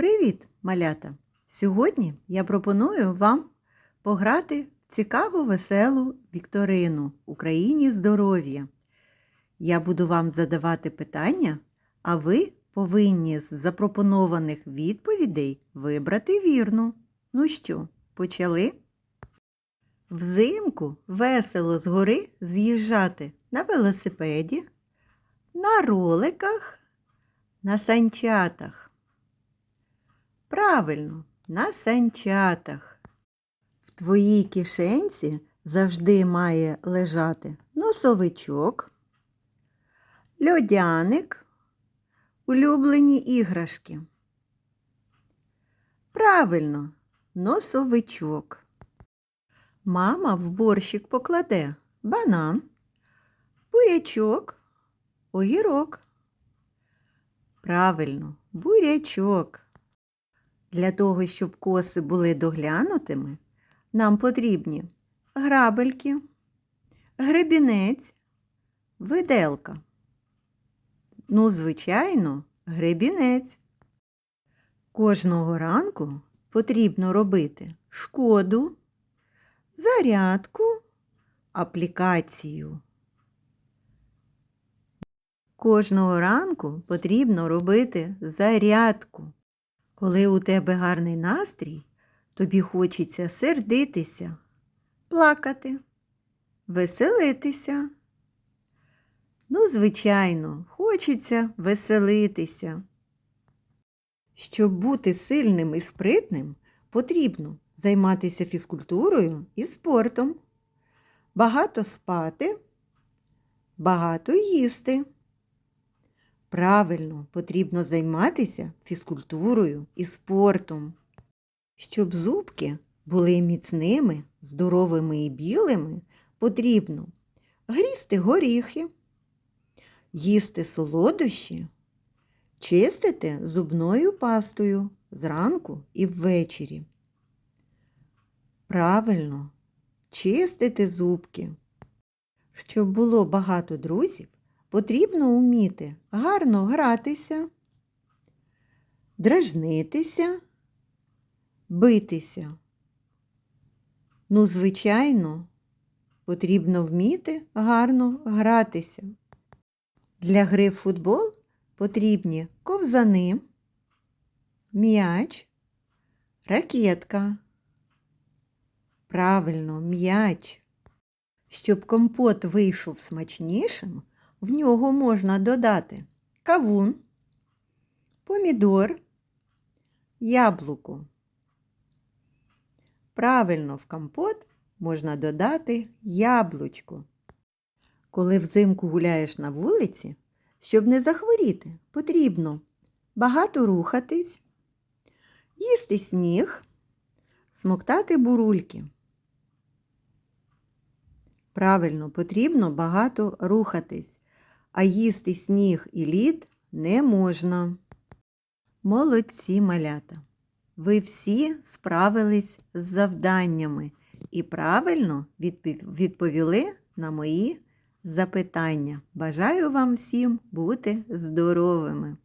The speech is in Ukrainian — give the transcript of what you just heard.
Привіт, малята! Сьогодні я пропоную вам пограти в цікаву веселу вікторину Україні здоров'я. Я буду вам задавати питання, а ви повинні з запропонованих відповідей вибрати вірну. Ну що, почали? Взимку весело з гори з'їжджати на велосипеді, на роликах, на санчатах. Правильно, на санчатах. В твоїй кишенці завжди має лежати носовичок, льодяник, улюблені іграшки. Правильно, носовичок. Мама в борщик покладе банан, бурячок, огірок. Правильно, бурячок. Для того, щоб коси були доглянутими, нам потрібні грабельки, гребінець, виделка. Ну, звичайно, гребінець. Кожного ранку потрібно робити шкоду, зарядку, аплікацію. Кожного ранку потрібно робити зарядку. Коли у тебе гарний настрій, тобі хочеться сердитися, плакати, веселитися. Ну, звичайно, хочеться веселитися. Щоб бути сильним і спритним, потрібно займатися фізкультурою і спортом, багато спати, багато їсти. Правильно, потрібно займатися фізкультурою і спортом. Щоб зубки були міцними, здоровими і білими, потрібно грізти горіхи, їсти солодощі, чистити зубною пастою зранку і ввечері. Правильно, чистити зубки. Щоб було багато друзів, потрібно вміти гарно гратися, дражнитися, битися. Ну, звичайно, потрібно вміти гарно гратися. Для гри в футбол потрібні ковзани, м'яч, ракетка. Правильно, м'яч. Щоб компот вийшов смачнішим, в нього можна додати кавун, помідор, яблуко. Правильно, в компот можна додати яблучко. Коли взимку гуляєш на вулиці, щоб не захворіти, потрібно багато рухатись, їсти сніг, смоктати бурульки. Правильно, потрібно багато рухатись, а їсти сніг і лід не можна. Молодці малята! Ви всі справились з завданнями і правильно відповіли на мої запитання. Бажаю вам всім бути здоровими!